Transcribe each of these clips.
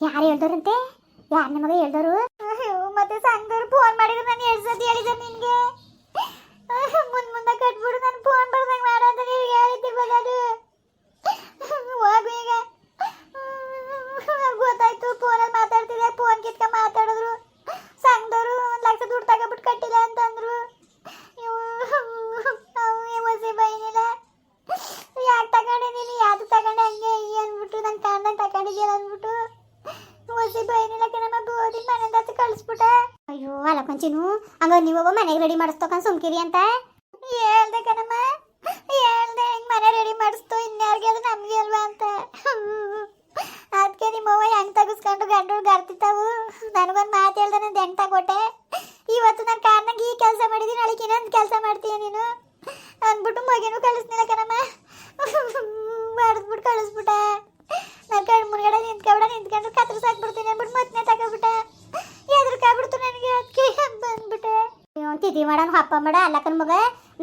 ಯಾರು ಹೇಳ್ದವ್ರಂತೆ? ಯಾರು ನಿಮಗೆ ಹೇಳ್ದವರು? ಮತ್ತೆ ಸಂಘದವ್ರು ಫೋನ್ ಮಾಡಿದ್ರು ನಾನು ಎರಡು ಸತಿ ಹೇಳಿದೆ ನಿನ್ಗೆ? ಮುಂದ್ ಮುಂದೆ ಕಟ್ಬಿಡು, ನಾನು ಫೋನ್ ಬರ್ದಂಗೆ ಮಾಡು ಅಂತ ನೀವು ಹೇಳಿದ್ದೆ ಬರೋದು ಹೋಗು ಈಗ ಗೊತ್ತಾಯ್ತು ಫೋನಲ್ಲಿ ಮಾತಾಡ್ತಿದ್ದೆ ಫೋನ್ ಕಿತ್ಕ ಮಾತಾಡಿದ್ರು ಸಂಘದವರು ಒಂದು ಲಕ್ಷ ದುಡ್ಡು ತಗೊಬಿಟ್ಟು ಕಟ್ಟಿಲ್ಲ ಅಂತಂದ್ರು ಇವು ಹೊಸಿ ಬೈನಿಲ್ಲ ಯಾಕೆ ತಗೊಂಡೆ ನೀನು ಯಾವ್ದು ತಗೊಂಡೆ ಹಂಗೆ ಈ ಅಂದ್ಬಿಟ್ಟು ನಂಗೆ ಕಾಣ್ದಂಗೆ ತಗೊಂಡಿದ್ಯಲ್ಲ ಅಂದ್ಬಿಟ್ಟು ಹೊಸಿ ಬೈನಿಲ್ಲ ಕಣಮ್ಮ ಬೋದಿ ಮನೆಯಿಂದ ಕಳಿಸ್ಬಿಟ್ಟೆ. ಅಯ್ಯೋ, ಅಲ್ಲ ಕೊಂಚಿನು, ಹಂಗ ನೀವು ಮನೆಗೆ ರೆಡಿ ಮಾಡಿಸ್ತೋಕಂದ್ ಸುಮ್ಕಿರಿ ಅಂತ. ಹೇಳ್ದೆ ಕಣಮ್ಮ, ಹೇಳ್ದೆ, ಹೆಂಗ್ ಮನೆ ರೆಡಿ ಮಾಡಿಸ್ತು, ಇನ್ಯಾರಿಗೆ ಅದು ನಮ್ಗೆ ಅಲ್ವಾ ಅಂತ. ಅದಕ್ಕೆ ನಿಮ್ಮವ್ವ ಹೆಂಗ್ ತಗಸ್ಕೊಂಡು ಗಂಡು ಗರ್ತಿತ್ತಾವು ನನಗೊಂದು ಮಾತು ಹೇಳ್ದೆ ನಾನು ಹೆಂಗ್ ತಗೊಟ್ಟೆ? ಇವತ್ತು ನನ್ನ ಕಾರ್ನಾಗ ಈ ಕೆಲಸ ಮಾಡಿದಿ ನಾಳೆಗೆ ಇನ್ನೊಂದು ಕೆಲಸ ಮಾಡ್ತೀಯ ನೀನು? ಅಂದ್ಬಿಟ್ಟು ಮಗಿನೂ ಕಳಿಸ್ನಿಲ್ಲ ಕಣಮ್ಮ. ಮಾಡಿಸ್ಬಿಟ್ಟು ಕಳಿಸ್ಬಿಟ್ಟೆ. ಮಾಡೋಣ ಹಪ್ಪ ಮಾಡ, ಅಲ್ಲಕ್ಕನ ಮಗ.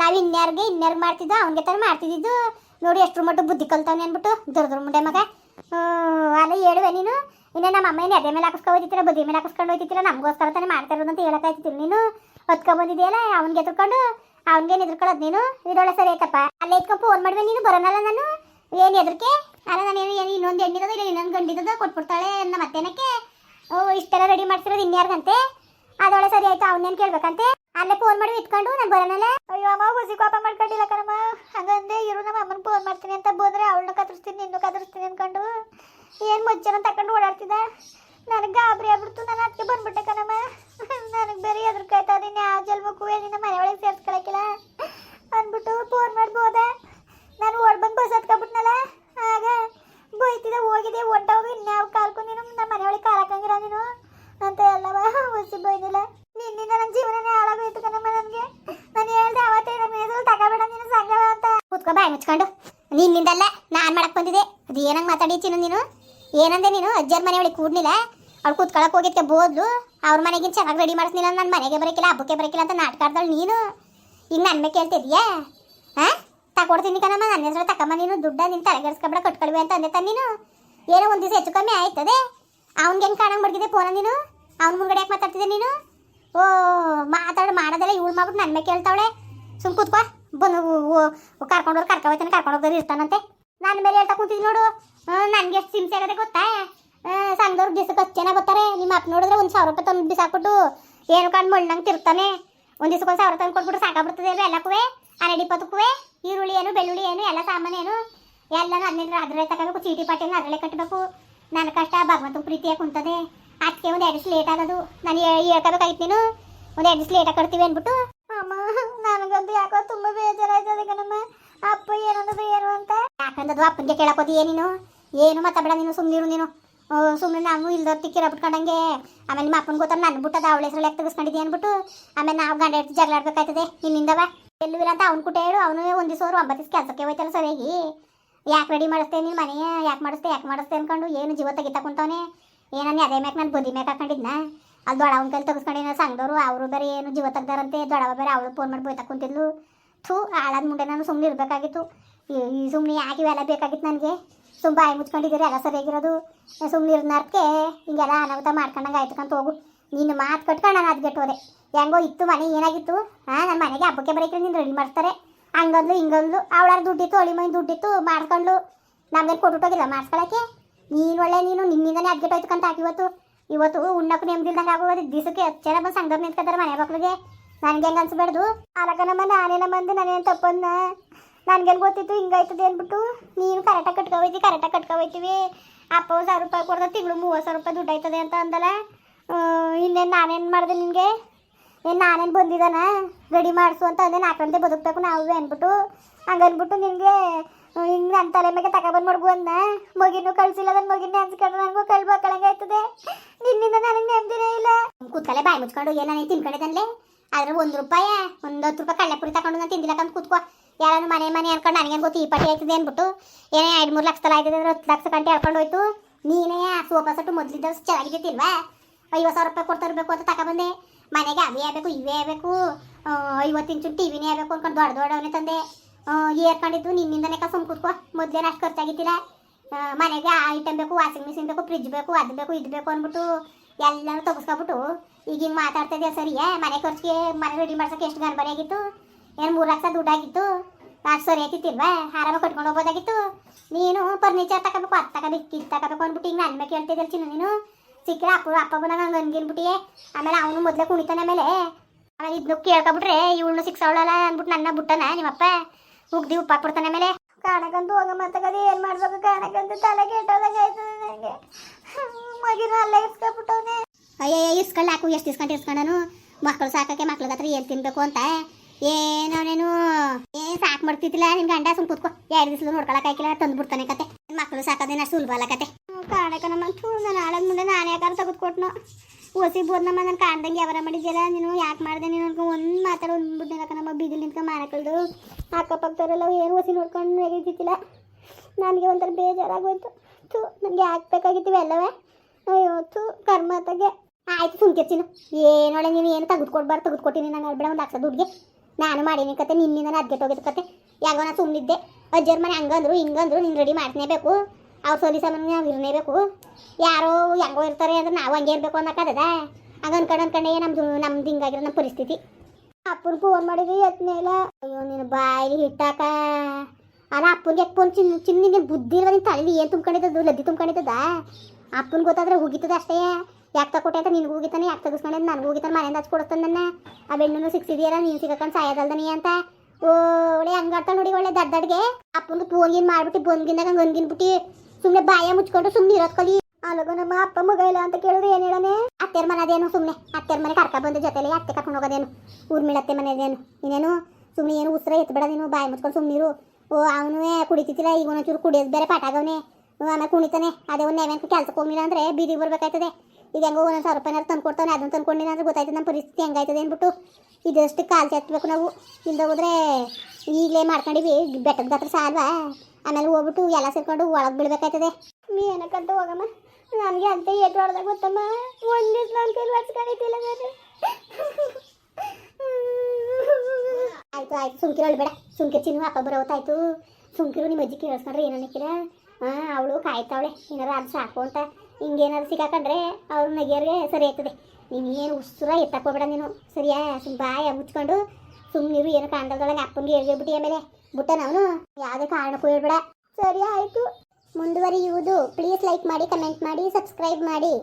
ನಾವು ಇನ್ಯಾರಿಗೆ ಇನ್ಯಾರಿಗೆ ಮಾಡ್ತಿದ್ದ ಅವನಿಗೆ ತಾನೇ ಮಾಡ್ತಿದ್ದು ನೋಡಿ ಎಷ್ಟು ಮಟ್ಟ ಬುದ್ಧಿ ಕಲ್ತಾನೆ ಅಂದ್ಬಿಟ್ಟು ದೊಡ್ಡ ಮುಂಡೆ ಮಗ. ಅಲ್ಲ ಹೇಳುವೆ ನೀನು. ಇನ್ನು ನಮ್ಮ ಅಮ್ಮ ಎದೆ ಮೇಲೆ ಹಾಕಿಸ್ಕೊ ಹೋಯ್ತಿತ್ತಿರ ಬುದ್ಧಿ ಮೇಲೆ ಹಾಕಿಸ್ಕೊಂಡು ಹೋಯ್ತಿತ್ತಿರ ನಮಗೋಸ್ಕರ ತಾನೇ ಮಾಡ್ತಾ ಇರೋದು ಅಂತ ಹೇಳಕ್ಕಾಯ್ತಿಲ್ಲ ನೀನು. ಹೊತ್ಕೊ ಬಂದಿದೆಯಲ್ಲ, ಅವ್ನಿಗೆ ಎದ್ರುಕೊಂಡು, ಅವ್ನಿಗೇನು ಎದ್ರುಕೊಳ್ಳೋದು ನೀನು? ಇದೊಳ್ಳೆ ಸರಿ ಆಯ್ತಪ್ಪ. ಅಲ್ಲೇ ಇಟ್ಕೊಂಡು ಫೋನ್ ಮಾಡ್ಬೇ ನೀನು, ಬರೋನಲ್ಲ ನಾನು? ಏನು ಎದ್ರಕ್ಕೆ ಅಲ್ಲ, ನಾನು ಏನು ಇನ್ನೊಂದು ಹೆಣ್ಣಿರೋದು ಇಲ್ಲ, ಇನ್ನೊಂದು ಗಂಡಿರೋದು ಕೊಟ್ಬಿಡ್ತಾಳೆ ನಮ್ಮ ಮತ್ತೇನಕ್ಕೆ? ಓ, ಇಷ್ಟೆಲ್ಲ ರೆಡಿ ಮಾಡ್ತಿರೋದು ಇನ್ಯಾರ್ಗಂತೆ? ಅದೊಳೆ ಸರಿ ಆಯ್ತು, ಅವನೇನು ಕೇಳ್ಬೇಕಂತೆ? ಅಲ್ಲೇ ಫೋನ್ ಮಾಡಿ ಇಟ್ಕೊಂಡು ನಾನು ಬರೋನಲ್ಲ ಅಯ್ಯೋ ಅಮ್ಮ, ಹುಸಿ ಕೋಪ ಮಾಡ್ಕೊಂಡಿಲ್ಲ ಕಣಮ್ಮ. ಹಂಗಂದೆ ಇರು ನಮ್ಮ ಅಮ್ಮನ ಫೋನ್ ಮಾಡ್ತೀನಿ ಅಂತ ಬೋದ್ರೆ ಅವಳನ್ನ ಕತ್ತರಿಸ್ತೀನಿ ಇನ್ನು ಕದರ್ಸ್ತೀನಿ ಅನ್ಕೊಂಡು. ಏನು ಮುಚ್ಚನ ತಕೊಂಡು ಓಡಾಡ್ತಿದ್ದ? ನನಗೆ ಗಾಬರಿ ಆಗ್ಬಿಡ್ತು, ನಾನು ಅದಕ್ಕೆ ಬಂದ್ಬಿಟ್ಟೆ ಕಣಮ್ಮ. ನನಗೆ ಬೇರೆ ಎದುರ್ಕಾಯ್ತಾ ಆ ಯಾವ ಜನ್ಮಕ್ಕೂ ನಿನ್ನ ಮನೆ ಒಳಗೆ ಸೇರ್ಸ್ಕೊಳಕಿಲ್ಲ ಅಂದ್ಬಿಟ್ಟು ಫೋನ್ ಮಾಡ್ಬೋದೆ ನಾನು ಓಡ್ ಬಂದು ಬಸ್ ಹತ್ಕೊಬಿಟ್ನಲ್ಲ ಆಗ ಬೈತಿದ್ದೆ ಹೋಗಿದೆ ಹೊಂಟೋಗಿ ಇನ್ಯಾವ ಕಾಲ್ಕೊಂಡು ನೀನು ನಮ್ಮ ಮನೆಯೊಳಗೆ ಕಾಲಕ್ಕಂಗಿರ ಕಾಲ್ ನೀನು ಅಂತ ಎಲ್ಲವ ಹುಸಿ ಬೈದಿಲ್ಲ. ನಿನ್ನಿಂದ ನನ್ನ ಜೀವನನೇ ಹಾಳಾಗೋಯ್ತು ಕಣಮ್ಮ ನನಗೆ ನಾನು ಹೇಳ್ದೆ ಅವತ್ತೇ ನಮ್ಮ ಹೆಸರು ತಗೋಬೇಡ, ನೀನು ಸಂಗವ ಅಂತ. ಕೂತ್ಕೊ ಬಾಯ್ ಮುಚ್ಕೊಂಡು. ನಿನ್ನಿಂದಲ್ಲ ನಾನು ಮಾಡಕ್ ಬಂದಿದೆ ಅದು ಏನಂಗೆ ಮಾತಾಡಿ ನೀನು? ಏನಂದೆ ನೀನು? ಅಜ್ಜರ ಮನೆ ಒಳಗೆ ಕೂಡ್ಲಿಲ್ಲ ಅವ್ಳು ಕೂತ್ಕೊಳಕ್ ಹೋಗಿದ್ಕೆ ಬೋದ್ಲು. ಅವ್ರ ಮನೆಗಿನ ಚೆನ್ನಾಗಿ ರೆಡಿ ಮಾಡಿಸ್ನಿಲ್ಲ ನನ್ನ ಮನೆಗೆ ಬರಕಿಲ್ಲ, ಹಬ್ಬಕ್ಕೆ ಬರಕಿಲ್ಲ ಅಂತ ನಾಟಕ ಆಡ್ದಳು ನೀನು. ಈಗ ನನ್ನ ಮೇಲೆ ಕೇಳ್ತಿದ್ಯಾ? ಹಾ? ತಗೊಡ್ತೀನಿ ಕಣಮ್ಮ. ನನ್ನ ಹೆಸರು ತಕಮ್ಮ ನೀನು. ದುಡ್ಡ ನಿನ್ ತಲೆಗೆಡ್ಸ್ಕೊಬೇಡ ಕಟ್ಕೊಳ್ವಿ ಅಂತ ಅಂದೆ ತಾನು ನೀನು. ಏನೋ ಒಂದು ದಿವಸ ಹೆಚ್ಚು ಕಮ್ಮಿ ಆಯ್ತದೆ. ಅವ್ನಿಗೆ ಹೆಂಗೆ ಕಾಣಂಗ್ ಬಿಡ್ತಿದ್ದೆ ಫೋನ ನೀನು? ಅವ್ನ ಮುಂಗಡೆ ಯಾಕೆ ಮಾತಾಡ್ತಿದ್ದೆ ನೀನು? ಓ, ಮಾತಾಡ, ಮಾಡೋದೆಲ್ಲ ಇವಳು ಮಾಡ್ಬಿಟ್ಟು ನನ್ನ ಮೇಲೆ ಕೇಳ್ತಾವಳೆ. ಸುಮ್ ಕೂತ್ಕೋ. ಬಂದು ಕರ್ಕೊಂಡೋರು ಕರ್ಕೊ ಹೋಗ್ತಾನೆ ಕರ್ಕೊಂಡು ಹೋಗೋರು ಇರ್ತಾನಂತೆ. ನನ್ನ ಮೇಲೆ ಹೇಳ್ತಾ ಕೂತಿದ್ ನೋಡು. ನನಗೆ ಎಷ್ಟು ಸಿಮ್ಸೆ ಆಗದೆ ಗೊತ್ತಾ? ಸಂಘದವ್ರು ದಿವಸಕ್ಕೆ ಹತ್ತು ಜನ ಬರ್ತಾರೆ. ನಿಮ್ಮ ಅಪ್ಪ ನೋಡಿದ್ರೆ ಒಂದು ಸಾವಿರ ರೂಪಾಯಿ ತಂದು ಬಿಸಾಕ್ಬಿಟ್ಟು ಏನು ಕಂಡು ಮಣ್ಣಂಗೆ ತಿರ್ತಾನೆ ಒಂದು ದಿವ್ಸಕ್ಕೆ ಒಂದು ಸಾವಿರ ತಂದು ಕೊಟ್ಬಿಟ್ಟು ಸಾಕಾಗ್ಬಿಡ್ತದೆ ಅಲ್ವ ಎಲ್ಲಕ್ಕೂ ಹನ್ನೆರಡು ಇಪ್ಪತ್ತಕ್ಕೂ ಈರುಳ್ಳಿ ಏನು, ಬೆಳ್ಳುಳ್ಳಿ ಏನು, ಎಲ್ಲ ಸಾಮಾನು ಏನು? ಎಲ್ಲನೂ ಹನ್ನೆರಡು ಅದರಲ್ಲೇ ತಗೋಬೇಕು ಚೀಟಿ ಪಾಟಿನ ಅದರಲ್ಲೇ ಕಟ್ಟಬೇಕು ನನ್ನ ಕಷ್ಟ ಭಗವಂತ ಪ್ರೀತಿಯಾಗಿ ಕುಂತದೆ. ಅದಕ್ಕೆ ಒಂದು ಎರಡು ಲೇಟ್ ಆಗೋದು. ನಾನು ಹೇಳ್ಕೋಬೇಕಾಗಿತ್ತು ನೀನು? ಒಂದು ಎರಡು ಲೇಟ್ ಆಗಿ ಕೊಡ್ತೀವಿ ಅಂದ್ಬಿಟ್ಟು, ಅಮ್ಮ, ನನಗಂತೂ ಯಾಕೋ ತುಂಬ ಬೇಜಾರಾಯ್ತದೆ ಕಣಮ್ಮ. ಅಪ್ಪ ಏನಂದದು ಏನು ಅಂತ. ಯಾಕಂದದು ಅಪ್ಪನಿಗೆ ಕೇಳಕೋದಿ ನೀನು? ಏನು ಮಾತಾಡ ನೀನು ಸುಮ್ಮನಿರು ನೀನು. ಸುಮ್ಮನೆ ನಾವು ಇಲ್ದೋರ್ ತಿಕ್ಕಿರ ಬಿಟ್ಕೊಂಡಂಗೆ ಆಮೇಲೆ ನಿಮ್ಮ ಅಪ್ಪನ ಗೊತ್ತಾರ ನನ್ನ ಬಿಟ್ಟದ ಅವಳ ಹೆಸರು ಲೆಕ್ಕ ತೆಗಿಸ್ಕೊಂಡಿದ್ದೆ ಅಂದ್ಬಿಟ್ಟು. ಆಮೇಲೆ ನಾವು ಗಂಡ ಜಗಳ ಆಡ್ಬೇಕಾಯ್ತದೆ, ನಿನ್ನಿಂದವ. ಎಲ್ಲೂ ಇಲ್ಲ ಅಂತ ಅವ್ನು ಕೂಟ ಹೇಳು, ಅವನು ಒಂದು ಅವ್ರು ಒಂಬತ್ತು ದಿವಸ ಕೆಲಸಕ್ಕೆ ಹೋಯ್ತಲ್ಲ ಸರಿಯಾಗಿ. ಯಾಕೆ ರೆಡಿ ಮಾಡಿಸ್ತೇನೆ ನೀನು ಮನೆ ಯಾಕೆ ಮಾಡಿಸ್ತೇ ಯಾಕೆ ಮಾಡಿಸ್ತೇ ಅನ್ಕೊಂಡು, ಏನು ಜೀವ ತೆಗಿತಾ ಕುಂತವನೆ? ಏನನ್ನ ಅದೇ ಮ್ಯಾಕ್ ನಾನು ಬುದ್ಧಿ ಮ್ಯಾಕ್ ಹಾಕೊಂಡಿದ್ನ? ಅಲ್ಲಿ ದೊಡ್ಡವನ ಕೈಲಿ ತೆಗೆಸ್ಕೊಂಡಿನ ಸಂಘದವ್ರು ಅವರು ಬೇರೆ ಏನು ಜೀವ ತೆಗ್ದಾರಂತೆ ದೊಡ್ಡವ ಬೇರೆ ಅವಳು ಫೋನ್ ಮಾಡಿ ಬೋಯ್ತಾ ಕುಂತಿದ್ಲು. ಥೂ, ಆಳದ ಮುಂಡೆ ನಾನು ಸುಮ್ಮನೆ ಇರಬೇಕಾಗಿತ್ತು. ಈ ಸುಮ್ಮನೆ ಯಾಕೆ ಇವೆಲ್ಲ ಬೇಕಾಗಿತ್ತು ನನಗೆ? ತುಂಬ ಬಾಯಿ ಮುಚ್ಕೊಂಡಿದ್ದೀರಿ, ಎಲ್ಲ ಸರಿಯಾಗಿರೋದು. ಸುಮ್ಮನೆ ಇರ್ನಾರ್ಕೆ, ಹಿಂಗೆಲ್ಲ ಅನಾಹುತ ಮಾಡ್ಕೊಂಡಂಗೆ ಆಯ್ತು ಅಂತ ಹೋಗು. ನೀನು ಮಾತು ಕಟ್ಕೊಂಡು ನಾನು ಅದ್ಗೆಟ್ಟು ಹೋದೆ. ಹೆಂಗೋ ಇತ್ತು ಮನೆ, ಏನಾಗಿತ್ತು? ಹಾಂ ನನ್ನ ಮನೆಗೆ ಹಬ್ಬಕ್ಕೆ ಬರೀಕ್ರೆ ನೀನು ರೆಡಿ ಮಾಡ್ತಾರೆ ಹಂಗಂದ್ಲು, ಹಿಂಗಂದ್ಲು. ಅವಳಾರು ದುಡ್ಡಿತ್ತು ಅಳಿ ಮೈ ದುಡ್ಡಿತ್ತು ಮಾಡ್ಕೊಂಡ್ಲು ನಮ್ಗೇನು ಹೋಗಿಲ್ಲ ಮಾಡ್ಕೊಳಕ್ಕೆ ನೀನು ಒಳ್ಳೆ ನೀನು ನಿನ್ನಿಂದನೇ ಅಡ್ಗೆ ಹೋಯ್ತು ಕಂತ. ಇವತ್ತು ಇವತ್ತು ಉಣ್ಣಕ್ಕೆ ನೆಮ್ಮದಿಲ್ದಂಗೆ ಆಗೋದು ದಿವಸಕ್ಕೆ ಹೆಚ್ಚಾರ ಬಂದು ಸಂಘ ನಿಂತ್ಕೊತಾರೆ ಮನೆ ಮಕ್ಳಿಗೆ. ನನಗೆ ಹೆಂಗೆ ಅನ್ಸ್ಬೇಡ್ದು ಅಲಕನಮ್ಮ ನಾನೇನ ಬಂದು ನಾನೇನು ತಪ್ಪನ್ನ. ನನ್ಗೇನು ಗೊತ್ತಿತ್ತು? ಹಿಂಗಾಯ್ತದೆ ಅಂದ್ಬಿಟ್ಟು ನೀನು ಕರೆಕ್ಟಾಗಿ ಕಟ್ಕೊ ಹೋಯ್ತಿ ಕರೆಕ್ಟಾಗಿ ಕಟ್ಕೊ ಹೋಯ್ತೀವಿ. ಅಪ್ಪ ಸಾವಿರ ರೂಪಾಯಿ ಕೊಡ್ದ, ತಿಂಗಳು ಮೂವತ್ತು ಸಾವಿರ ರೂಪಾಯಿ ದುಡ್ಡು ಆಯ್ತದೆ ಅಂತ ಅಂದಲ್ಲ. ಇನ್ನೇನು ನಾನೇನು ಮಾಡಿದೆ ನಿನಗೆ? ಏನು ನಾನೇನು ಬಂದಿದ್ದಾನ? ರೆಡಿ ಮಾಡಿಸು ಅಂತ ಅಂದೆ ಗಂಟೆ ಬದುಕಬೇಕು ನಾವು ಅಂದ್ಬಿಟ್ಟು. ಹಂಗನ್ಬಿಟ್ಟು ನಿನಗೆ ಹಿಂಗೆ ನನ್ನ ತಲೆ ಮೇಲೆ ತಗೊಬಂದು ಮಡ್ಗು ಅಂದ ಮಗಿನೂ ಕಳ್ಸಿಲ್ಲ ನನ್ನ ಮಗಿನ ಅನ್ಸ್ಕೊಂಡ್ರೆ ನನಗೂ ಕಳ್ಬ ಕಳಂಗೆ ಆಯ್ತದೆ. ನಿನ್ನಿಂದ ನನಗೆ ನೆಮ್ಮದಿನೇ ಇಲ್ಲ. ಕೂತ್ಕಲೆ ಬಾಯಿ ಮುಚ್ಕೊಂಡು ಏನೋ ನೀನು ತಿನ್ಕೊಂಡಿದ್ದನ್ಲೆ? ಆದ್ರೆ ಒಂದು ರೂಪಾಯಿ, ಒಂದು ಹತ್ತು ರೂಪಾಯಿ ಕಳ್ಳೆಪುರಿ ತಗೊಂಡು ನಾನು ತಿಂದಿಲ್ಲಕಂತ ಕೂತ್ಕೋ. ಯಾರು ಮನೆ ಮನೆ ಅನ್ಕೊಂಡು ನನಗೇನು ಗೊತ್ತು ಈ ಪಟ್ಟಿ ಆಯ್ತದೆ ಅಂದ್ಬಿಟ್ಟು ಏನೇ ಎರಡು ಮೂರು ಲಕ್ಷ ತಲ ಆಯ್ತದೆ ಅಂದ್ರೆ ಹತ್ತು ಲಕ್ಷ ಕಂಟೆ ಹೇಳ್ಕೊಂಡು ಹೋಯ್ತು. ನೀನೇ ಸೋಫಾ ಸೆಟ್ಟು ಮೊದಲಿದ್ದ ಚೆನ್ನಾಗಿದ್ದಿಲ್ವಾ ಐವತ್ತು ಸಾವಿರ ರೂಪಾಯಿ ಕೊಡ್ತಾರಬೇಕು ಅಂತ ತಗೊಬಂದೆ. ಮನೆಗೆ ಅವೇ ಆಗಬೇಕು ಇವೇ ಆಗಬೇಕು ಐವತ್ತು ಇಂಚು ಟಿವಿನೇ ಆಗಬೇಕು ಅನ್ಕೊಂಡು ದೊಡ್ಡ ದೊಡ್ಡವನೇ ತಂದೆ. ಏರ್ಕೊಂಡಿದ್ದು ನಿನ್ನಿಂದನೇ ಕಸಮ್ ಕೂತ್ಕೋ. ಮೊದಲೇನು ಅಷ್ಟು ಖರ್ಚಾಗಿದ್ದಿಲ್ಲ ಆ, ಮನೆಗೆ ಐಟಮ್ ಬೇಕು ವಾಷಿಂಗ್ ಮಿಷಿನ್ ಬೇಕು ಫ್ರಿಜ್ ಬೇಕು ಅದು ಬೇಕು ಇದು ಬೇಕು ಅಂದ್ಬಿಟ್ಟು ಎಲ್ಲರೂ ತಗಸ್ಕೊಬಿಟ್ಟು ಈಗ ಹಿಂಗೆ ಮಾತಾಡ್ತಿದ್ದೆ ಸರಿಯೇ? ಮನೆ ಖರ್ಚಿಗೆ ಮನೆ ರೆಡಿ ಮಾಡ್ಸೋಕೆ ಎಷ್ಟು ಗರ್ಭರಿ ಆಗಿತ್ತು? ಏನು ಮೂರು ಲಕ್ಷ ದುಡ್ಡಾಗಿತ್ತು ನಾಷ್ಟು ಸರಿ ಆಗ್ತಿತ್ತಿಲ್ವಾ? ಆರಾಮ ಕಟ್ಕೊಂಡು ಹೋಗ್ಬೋದಾಗಿತ್ತು? ನೀನು ಫರ್ನಿಚರ್ ತಗೋಬೇಕು ಅದು ತಗೋಬೇಕು ಇದು ತಗೋಬೇಕು ಅಂದ್ಬಿಟ್ಟು ಈಗ ನನ್ನ ಮೇಲೆ ಕೇಳ್ತಿದ್ದೆ ಚಿನ್ನ ನೀನು? ಸಿಕ್ಕರೆ ಅಪ್ಪ ಅಪ್ಪ ಬಂದಾಗ ಹಂಗೆ ಅನ್ಗಿನ್ಬಿಟ್ಟಿಯೇ. ಆಮೇಲೆ ಅವನು ಮೊದಲೇ ಕುಣಿತಾನೆ ಆಮೇಲೆ. ಆಮೇಲೆ ಇದನ್ನು ಕೇಳ್ಕೊಬಿಟ್ರೆ ಇವಳನ್ನು ಸಿಕ್ಸವಳಲ್ಲ ಅಂದ್ಬಿಟ್ಟು ನನ್ನ ಬಿಟ್ಟನ ನಿಮ್ಮಪ್ಪ. ಉಗ್ದಿ ಉಪ್ಪ ಹಾಕ್ಬಿಡ್ತಾನೆ ಆಮೇಲೆ ಕಾಣಕಂತೂ ಹೋಗ ಕದಿ ಏನು ಮಾಡ್ಬೇಕು? ಕಾಣಕಂದು ತಲೆ ಕೆಟ್ಟೋದಾಗ ಆಯ್ತದೆ ನನಗೆ. ಮಗಿನ ಅಲ್ಲೇ ಇಸ್ಕೊಂಡ್ಬಿಟ್ಟವನೆ ಅಯ್ಯಯ್ಯ ಇಸ್ಕೊಂಡು ಹಾಕು, ಎಷ್ಟು ಇಸ್ಕೊಂಡು ಇಸ್ಕೊಂಡನು? ಮಕ್ಕಳು ಸಾಕಕ್ಕೆ ಮಕ್ಳ ಹತ್ರ ಏನು ತಿನ್ಬೇಕು ಅಂತ? ಏನವನೇನು ಏನ್ ಸಾಕು ಮಾಡ್ತಿದ್ದಿಲ್ಲ? ನಿನ್ ಗಂಡ ಸುಮ್ ಕೂತ್ಕೋ. ಎರಡು ದಿವಸ ನೋಡ್ಕೊಳಕ್ ಹಾಕಿಲ್ಲ ತಂದು ಬಿಡ್ತಾನೆ ಕತೆ. ಮಕ್ಕಳು ಸಾಕೋದೇನ ಸುಲಭ ಅಲ್ಲ ಕತೆ. ಕಾಣಕ ನಮ್ಮ ನಾನು ನಾಳೆ ಮುಂದೆ ನಾನು ಯಾಕಾರ ತೆಗೆದುಕೊಟ್ನು. ಓಸಿ ಬೋದ್ನಮ್ಮ ನನ್ನ ಕಾಣ್ದಂಗೆ ಯಾವಾರ ಮಾಡಿದ್ಯಲ್ಲ ನೀನು ಯಾಕೆ ಮಾಡ್ದೆ ನೀನು ಅನ್ಕೊಂಡು ಒಂದು ಮಾತಾಡೋ ಅಂದ್ಬಿಟ್ಟಿನಕ ನಮ್ಮ ಬೀದಿಲ್ ನಿಂತ್ಕೊಂಡು ಮಾರಕಳ್ದು ಅಕ್ಕಪಕ್ಕದವರೆಲ್ಲ ಏನು ಹೊಸಿ ನೋಡ್ಕೊಂಡು ಹೇಗಿದ್ದಿಲ್ಲ ನನಗೆ ಒಂಥರ ಬೇಜಾರಾಗೋಯ್ತು. ಥೂ, ನನಗೆ ಹಾಕ್ಬೇಕಾಗಿತ್ತು ಇವೆಲ್ಲವೇ? ಅಯ್ಯೋ, ಥೂ, ಕರ್ಮ ತಗೆ ಆಯ್ತು ಸುಮ್ಕಿರ್ಚಿನು ಏನೊಳೆ ನೀನು ಏನು ತೆಗೆದುಕೊಡ್ಬಾರ್ದು, ತೆಗೆದುಕೊಟ್ಟಿನಿ, ನಂಗೆ ಅಲ್ಬೇಡ ಒಂದು ಲಕ್ಷ ದುಡ್ಡಿಗೆ ನಾನು ಮಾಡೀನಿ ಕತೆ ನಿನ್ನಿಂದ ನಾನು ಹೋಗಿದ್ದು ಕತೆ. ಯಾಗೋ ನಾನು ಸುಮ್ಮನಿದ್ದೆ ಅಜ್ಜರ ಮನೆ ಹಂಗಂದ್ರು, ಹಿಂಗಂದ್ರು, ನೀನು ರೆಡಿ ಮಾಡ್ತೇಬೇಕು ಅವ್ರು ಸೋಲಿ ಸಾಮಾನು ನಾವು ಯಾರೋ ಹೆಂಗೋ ಇರ್ತಾರೆ ಅಂದ್ರೆ ನಾವು ಹಂಗೆ ಇರಬೇಕು ಅನ್ನೋಕ್ಕದ ಹಂಗ ಅನ್ಕೊಂಡು ಅನ್ಕೊಂಡೆ ನಮ್ದು ನಮ್ದು ಹಿಂಗಾಗಿರೋ ನಮ್ಮ ಪರಿಸ್ಥಿತಿ. ಅಪ್ಪನ ಫೋನ್ ಮಾಡಿದ್ರಿ ಎತ್ತನೇ ಇಲ್ಲ. ಅಯ್ಯೋ, ನೀನು ಬಾಯಿ ಹಿಟ್ಟಾಕ. ಅಲ್ಲ, ಅಪ್ಪನಿಗೆ ಫೋನ್ ಚಿನ್ನ ಚಿನ್ನಿಗೆ ಬುದ್ಧಿ ಇಲ್ಲ ತಲೆಲಿ ಏನು ತುಂಬ್ಕೊಂಡಿದ್ದದು ಲದ್ದಿ ತುಂಬ್ಕೊಂಡಿದ್ದದ? ಅಪ್ಪನ ಗೊತ್ತಾದ್ರೆ ಹೋಗಿತ್ತದ ಅಷ್ಟೇ. ಯಾಕೆ ತಗೊಟ್ಟೆ ಅಂತ ನಿನ್ಗೆ ಹೋಗಿತಾನೆ ಯಾಕೆ ತಗಿಸ್ಕೊಂಡೆ ನನಗೆ ಹೋಗಿತಾನೆ ಮನೆಯಿಂದ ಹಚ್ಚಿ ನನ್ನ. ಆ ಬೆಣ್ಣು ಸಿಕ್ಸಿದೀಯಲ್ಲ ನೀನು ಸಿಗಕೊಂಡು ಸಾಯೋದಲ್ದ ನೀ ಅಂತ. ಒಳ್ಳೆ ಹಂಗಾಡ್ತಾಳೆ ನೋಡಿ, ಒಳ್ಳೆ ದಡ್ಡಡ್ಗೆ ಅಪ್ಪನಿಗೆ ಫೋನ್ ಗೀನ್ ಮಾಡ್ಬಿಟ್ಟು ಬಂದ್ಗಿಂದಾಗ ಹಂಗೆ ಅನ್ಗಿನ್ಬಿಟ್ಟು ಸುಮ್ಮನೆ ಬಾಯ ಮುಚ್ಕೊಂಡು ಸುಮ್ಮನೆ ಇರೋದ್ ಕಲಿ. ಅಲ್ಲಗ ನಮ್ಮ ಅಪ್ಪ ಮಗ ಇಲ್ಲ ಅಂತ ಕೇಳಿದ್ರೆ ಏನ್ ಹೇಳನೆ? ಅತ್ತೆರ ಮನದೇನು ಸುಮ್ಮನೆ ಅತ್ತೆರ ಮನೆ ಕರ್ಕ ಬಂದ ಜೊತೆಲಿ ಅತ್ತೆ ಕರ್ಕೊಂಡು ಹೋಗೋದೇನು. ಊರ್ಮಿಳತ್ತೆ ಮನೆ ಅದೇನು ಇನ್ನೇನು ಸುಮ್ಮನೆ ಏನು ಉಸಿರ ಎತ್ಬೇಡ ನೀನು, ಬಾಯಿ ಮುಚ್ಕೊಂಡು ಸುಮ್ನಿರು ಓ ಅವನು ಕುಡಿತಿತ್ತಿಲ್ಲ ಈಗ ಒಂಚೂರು ಕುಡಿಯೋದು ಬೇರೆ ಪಾಠಾಗವನೆ ಆಮೇಲೆ ಕುಣಿತಾನೆ. ಅದೇ ಒಂದು ನೆವೆನ್ಕು ಕೆಲ್ಸಕ್ಕೆ ಹೋಗಿಲ್ಲ ಅಂದ್ರೆ ಬೀದಿಗೆ ಬರ್ಬೇಕಾಯ್ತದೆ. ಈಗ ಹೆಂಗೋ ಒಂದೊಂದು ಸಾವಿರ ರೂಪಾಯಿ ತಂದು ಕೊಡ್ತಾನೆ ಅದನ್ನು ತಂದ್ಕೊಂಡಿಲ್ಲ ಅಂದ್ರೆ ಗೊತ್ತಾಯ್ತದೆ ನಮ್ಮ ಪರಿಸ್ಥಿತಿ ಹೆಂಗಾಯ್ತದೆ ಅಂದ್ಬಿಟ್ಟು ಇದಷ್ಟು ಕಾಲು ಚತ್ಬೇಕು ನಾವು. ಇಲ್ದ ಹೋದ್ರೆ ಈಗಲೇ ಮಾಡ್ಕೊಂಡಿವಿ, ಬೆಟ್ಟದ ಹತ್ರ ಸಾಲ್ವಾ? ಆಮೇಲೆ ಹೋಗ್ಬಿಟ್ಟು ಎಲ್ಲ ಸೇರ್ಕೊಂಡು ಒಳಗೆ ಬಿಡ್ಬೇಕಾಯ್ತದೆ ನೀ ಏನಕ್ಕಂತ ಹೋಗಮ್ಮ. ನನಗೆ ಅಂತ ಏಟು ಹೊಡೆದಾಗ ಗೊತ್ತಮ್ಮ. ಒಂದು ನಾನು ನನ್ನ ಕೈಲಿ ಹೊಡ್ಸ್ಕೊಂಡಿದ್ದಿಲ್ಲ ಬೇರೆ ಆಯ್ತು ಆಯ್ತು. ಸುಮ್ಕಿರೋಳು ಬೇಡ. ಸುಮ್ಕಿರ್ ಚಿನ್ನು ಅಪ್ಪ ಬರೋತಾಯ್ತು ಸುಮ್ಕಿರು ನಿಮ್ಮ ಅಜ್ಜಿ ಕೇಳಿಸ್ಕೊಂಡ್ರೆ ಏನೋ ಹಾಂ ಅವಳು ಕಾಯ್ತಾವಳೆ. ಏನಾರು ಅದು ಸಾಕು ಅಂತ. ಹಿಂಗೇನಾದ್ರು ಸಿಕ್ಕಾಕೊಂಡ್ರೆ ಅವ್ರ ನಗಿಯರಿಗೆ ಸರಿ ಆಯ್ತದೆ ನೀನು ಏನು ಉಸ್ಸುರ ಎತ್ತಕ್ಕೋಬೇಡ ನೀನು. ಸರಿಯಾ? ಸುಮ್ಮ ಬಾಯ ಮುಚ್ಕೊಂಡು ಸುಮ್ಮನಿರು ಏನು ಕಾಣ್ದೊಳಗೆ ಅಪ್ಪನಿಗೆ ಹೇಳ್ಬಿಟ್ಟು ಆಮೇಲೆ ಬುಟ್ಟನ ಅವನು ಯಾವುದೇ ಕಾರಣಕ್ಕೂ ಹೇಳ್ಬೇಡ. ಸರಿ, ಆಯಿತು. ಮುಂದುವರಿಯುವುದು. ಪ್ಲೀಸ್ ಲೈಕ್ ಮಾಡಿ ಕಮೆಂಟ್ ಮಾಡಿ ಸಬ್ಸ್ಕ್ರೈಬ್ ಮಾಡಿ.